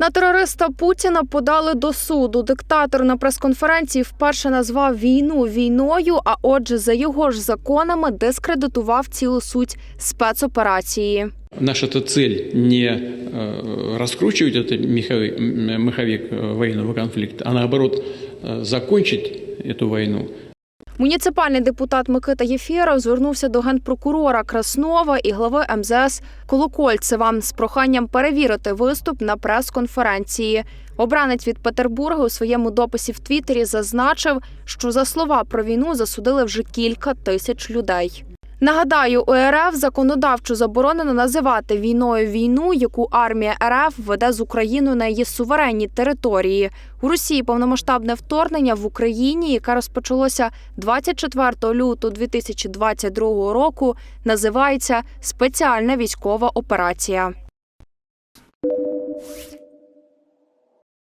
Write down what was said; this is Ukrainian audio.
На терориста Путіна подали до суду. Диктатор на прес-конференції вперше назвав війну війною, а отже, за його ж законами дискредитував цілу суть спецоперації. Наша то цель не э, раскручивать этот меховик, м, маховик э, военного конфликта, а наоборот э, закончить эту войну. Муніципальний депутат Микита Єфєров звернувся до генпрокурора Краснова і глави МЗС Колокольцева з проханням перевірити виступ на прес-конференції. Обранець від Петербурга у своєму дописі в Твіттері зазначив, що за слова про війну засудили вже кілька тисяч людей. Нагадаю, у РФ законодавчо заборонено називати війною війну, яку армія РФ веде з Україною на її суверенній території. У Росії повномасштабне вторгнення в Україні, яке розпочалося 24 лютого 2022 року, називається спеціальна військова операція.